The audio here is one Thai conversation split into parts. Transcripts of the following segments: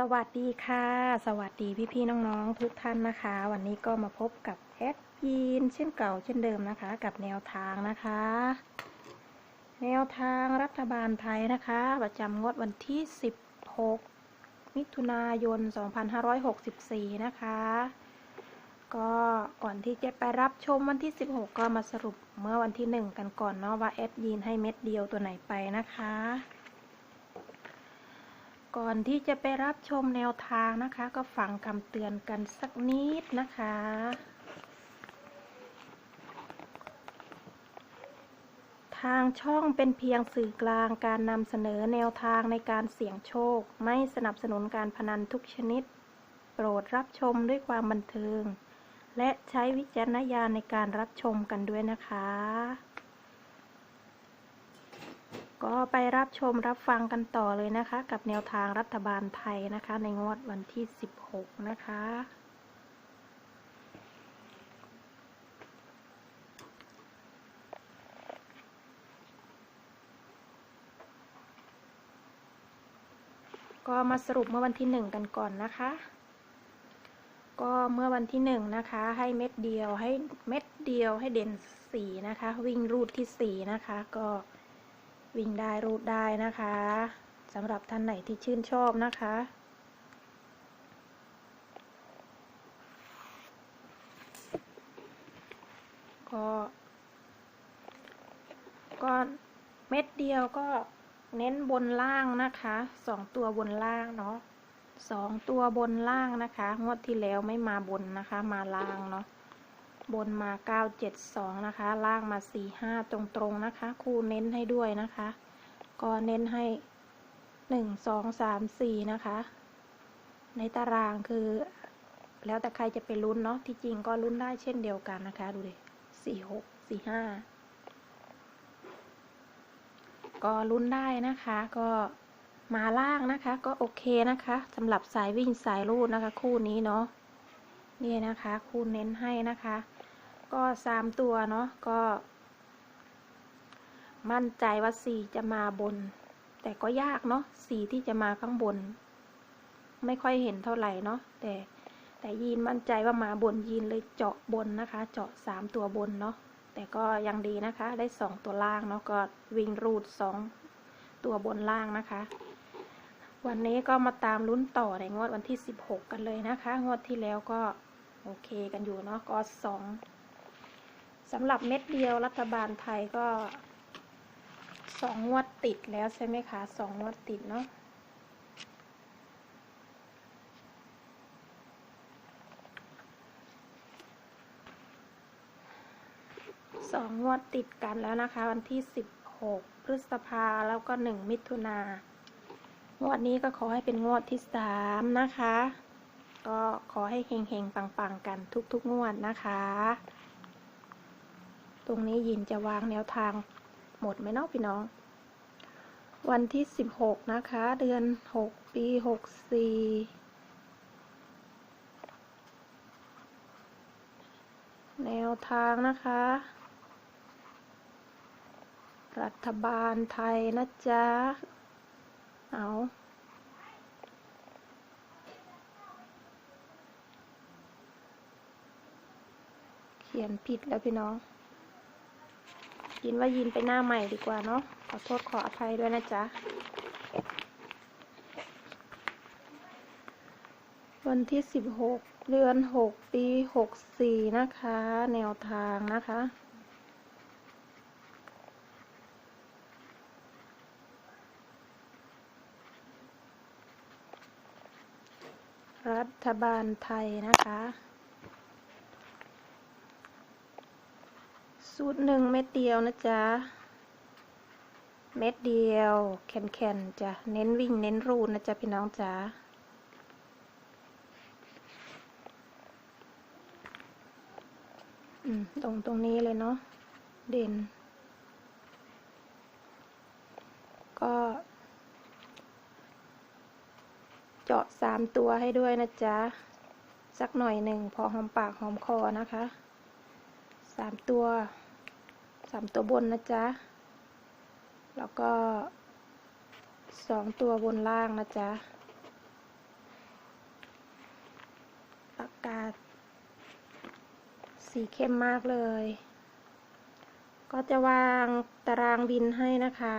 สวัสดีค่ะ สวัสดีพี่ๆน้องๆ ทุกท่านนะคะ วันนี้ก็มาพบกับแอดยีนเช่นเก่าเช่นเดิมนะคะ กับแนวทางนะคะ แนวทางรัฐบาลไทยนะคะ ประจำงวดวันที่ 16 มิถุนายน 2564 นะคะ ก็ก่อนที่จะไปรับชมวันที่ 16 ก็มาสรุปเมื่อวันที่ 1 กันก่อนเนาะว่าแอดยีนให้เม็ดเดียวตัวไหนไปนะคะ ก่อนที่จะไปรับชมแนวทางนะคะ ก็ฟังคำเตือนกันสักนิดนะคะ ทางช่องเป็นเพียงสื่อกลางการนำเสนอแนวทางในการเสี่ยงโชค ไม่สนับสนุนการพนันทุกชนิด โปรดรับชมด้วยความบันเทิง และใช้วิจารณญาณในการรับชมกันด้วยนะคะ ก็ไปรับชมรับฟังกันต่อเลยนะคะ กับแนวทางรัฐบาลไทยนะคะ ในงวดวันที่ 16 นะคะ ก็มาสรุปเมื่อวันที่ 1 กันก่อนนะคะ ก็เมื่อวันที่ 1 นะคะ ให้เม็ดเดียวให้เม็ดเดียวให้เด่น4นะคะ วิ่งรูดที่ 4 นะคะก็ วิ่งได้รูดได้นะคะสำหรับท่านไหนที่ชื่นชอบนะคะ ก็ก็เม็ดเดียวก็เน้นบนล่างนะคะสองตัวบนล่างเนาะสองตัวบนล่างนะคะ งวดที่แล้วไม่มาบนนะคะ มาล่างเนาะ บนมาเก้าเจ็ดสองนะคะ ล่างมาสี่ห้าตรงๆ นะคะ ครูเน้นให้ด้วยนะคะ ก็เน้นให้หนึ่งสองสามสี่นะคะ ในตารางคือ แล้วแต่ใครจะไปลุ้นเนาะ ที่จริงก็ลุ้นได้เช่นเดียวกันนะคะ ดูดิสี่หกสี่ห้าก็ลุ้นได้นะคะ ก็มาล่างนะคะ ก็โอเคนะคะสำหรับสายวิ่งสายรูดนะคะ คู่นี้เนาะนี่นะคะ คูณเน้นให้นะคะ ก็สามตัวเนาะก็ มั่นใจว่าสี่จะมาบน แต่ก็ยากเนาะสี่ที่จะมาข้างบน ไม่ค่อยเห็นเท่าไหร่เนาะแต่แต่ยีนมั่นใจว่ามาบนยีนเลยเจาะบนนะคะ เจาะสามตัวบนเนาะแต่ก็ยังดีนะคะ ได้สองตัวล่างเนาะก็วิ่งรูดสองตัวบนล่างนะคะ วันนี้ก็มาตามลุ้นต่อในงวดวันที่ 16 กันเลยนะคะ งวดที่แล้วก็โอเคกันอยู่เนาะก็สอง สำหรับเม็ดเดียวรัฐบาลไทยก็สองงวดติดแล้วใช่ไหมคะสองงวดติดเนาะสองงวดติดกันแล้วนะคะ วันที่16พฤษภาแล้วก็1มิถุนางวดนี้ก็ขอให้เป็นงวดที่3นะคะ ก็ขอให้เฮงๆปังๆกันทุกๆงวดนะคะ ตรงนี้ยินจะวางแนวทางหมดไหมเนาะพี่น้อง วันที่ 16 นะคะ เดือน 6 ปี 64 แนวทางนะคะ รัฐบาลไทยนะจ๊ะ เอาเขียนผิดแล้วพี่น้อง ยินว่ายินไปหน้าใหม่ดีกว่าเนาะขอโทษขออภัยด้วยนะจ๊ะ วันที่สิบหกเดือนหกปีหกสี่นะคะ แนวทางนะคะรัฐบาลไทยนะคะ สูตรหนึ่งเม็ดเดียวนะจ๊ะ เม็ดเดียว แข็งๆจ้ะ เน้นวิ่งเน้นรูดนะจ๊ะพี่น้องจ๋าอืมตรงตรงนี้เลยเนาะ เด่น ก็ เจาะสามตัวให้ด้วยนะจ๊ะ สักหน่อยหนึ่งพอหอมปากหอมคอนะคะสามตัว สามตัวบนนะจ๊ะ แล้วก็สองตัวบนล่างนะจ๊ะ ปากกาสีเข้มมากเลย ก็จะวางตารางบินให้นะคะ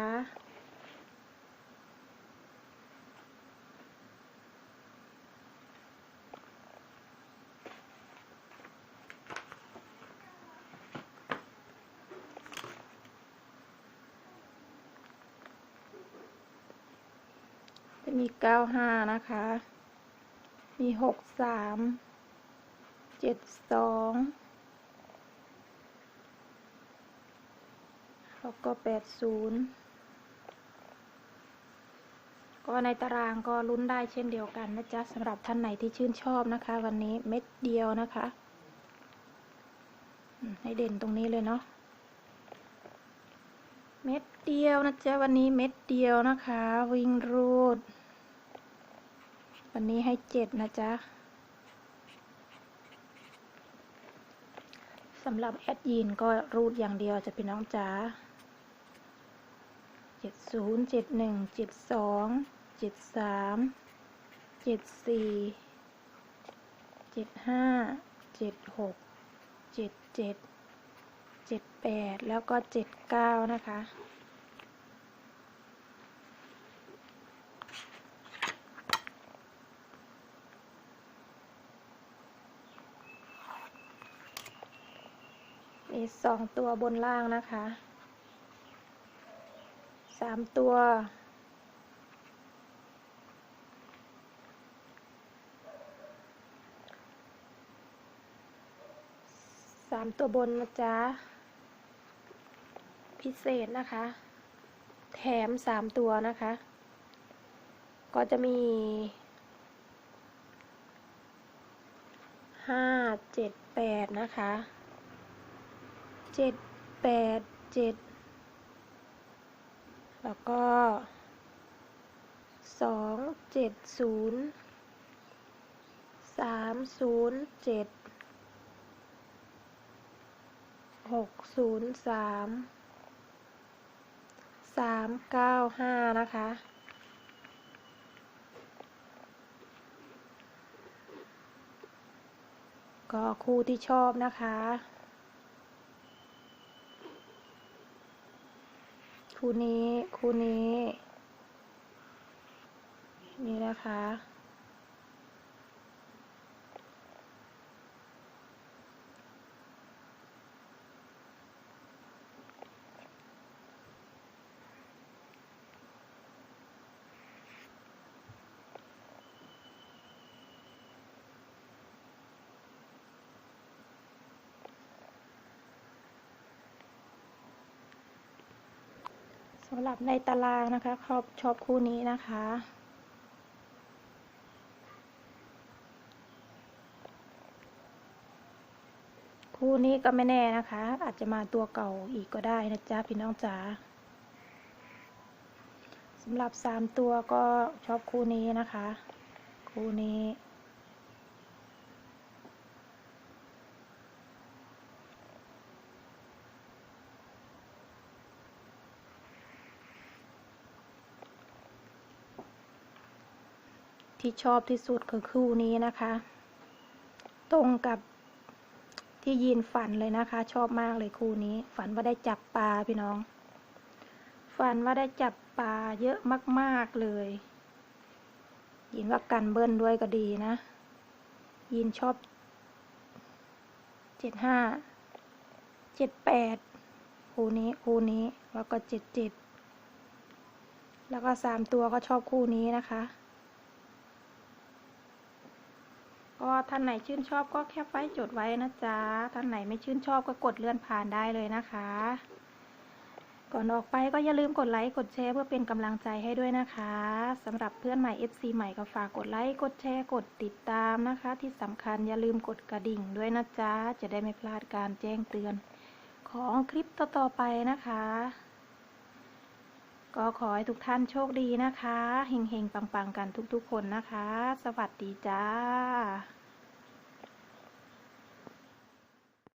จะมีเก้าห้านะคะ มีหกสามเจ็ดสองแล้วก็แปดศูนย์ก็ในตารางก็ลุ้นได้เช่นเดียวกันนะจ๊ะสำหรับท่านไหนที่ชื่นชอบนะคะ วันนี้เม็ดเดียวนะคะ ให้เด่นตรงนี้เลยเนาะ เม็ดเดียวนะจ๊ะวันนี้เม็ดเดียวนะคะ วิ่งรูด วันนี้ให้เจ็ดนะจ๊ะสำหรับแอดยีนก็รูดอย่างเดียวจะเป็นน้องจ๋าเจ็ดศูนย์เจ็ดหนึ่งเจ็ดสองเจ็ดสามเจ็ดสี่เจ็ดห้าเจ็ดหกเจ็ดเจ็ด เจ็ดแปดแล้วก็เจ็ดเก้านะคะ มีสองตัวบนล่างนะคะสามตัวสามตัวบนนะจ๊ะ พิเศษนะคะ แถมสามตัวนะคะ ก็จะมีห้าเจ็ดแปดนะคะเจ็ดแปดเจ็ดแล้วก็สองเจ็ดศูนย์สามศูนย์เจ็ดหกศูนย์สาม สามเก้าห้านะคะก็คู่ที่ชอบนะคะ คู่นี้ คู่นี้ นี่นะคะ สำหรับในตารางนะคะชอบชอบคู่นี้นะคะ คู่นี้ก็ไม่แน่นะคะ อาจจะมาตัวเก่าอีกก็ได้นะจ๊ะพี่น้องจ๋าสำหรับสามตัวก็ชอบคู่นี้นะคะ คู่นี้ ที่ชอบที่สุดคือคู่นี้นะคะ ตรงกับที่ยีนฝันเลยนะคะ ชอบมากเลยคู่นี้ ฝันว่าได้จับปลาพี่น้อง ฝันว่าได้จับปลาเยอะมากๆเลยยินว่ากันเบิ้ลด้วยก็ดีนะ ยินชอบเจ็ดห้าเจ็ดแปดคู่นี้คู่นี้แล้วก็เจ็ดเจ็ดแล้วก็สามตัวก็ชอบคู่นี้นะคะ ก็ท่านไหนชื่นชอบก็แคปไว้จดไว้นะจ๊ะ ท่านไหนไม่ชื่นชอบก็กดเลื่อนผ่านได้เลยนะคะ ก่อนออกไปก็อย่าลืมกดไลค์กดแชร์เพื่อเป็นกำลังใจให้ด้วยนะคะสำหรับเพื่อนใหม่ FC ใหม่ก็ฝากกดไลค์กดแชร์กดติดตามนะคะ ที่สำคัญอย่าลืมกดกระดิ่งด้วยนะจ๊ะ จะได้ไม่พลาดการแจ้งเตือนของคลิปต่อๆไปนะคะ ก็ขอให้ทุกท่านโชคดีนะคะ เฮงๆ ปังๆ กันทุกๆ คนนะคะ สวัสดีจ้า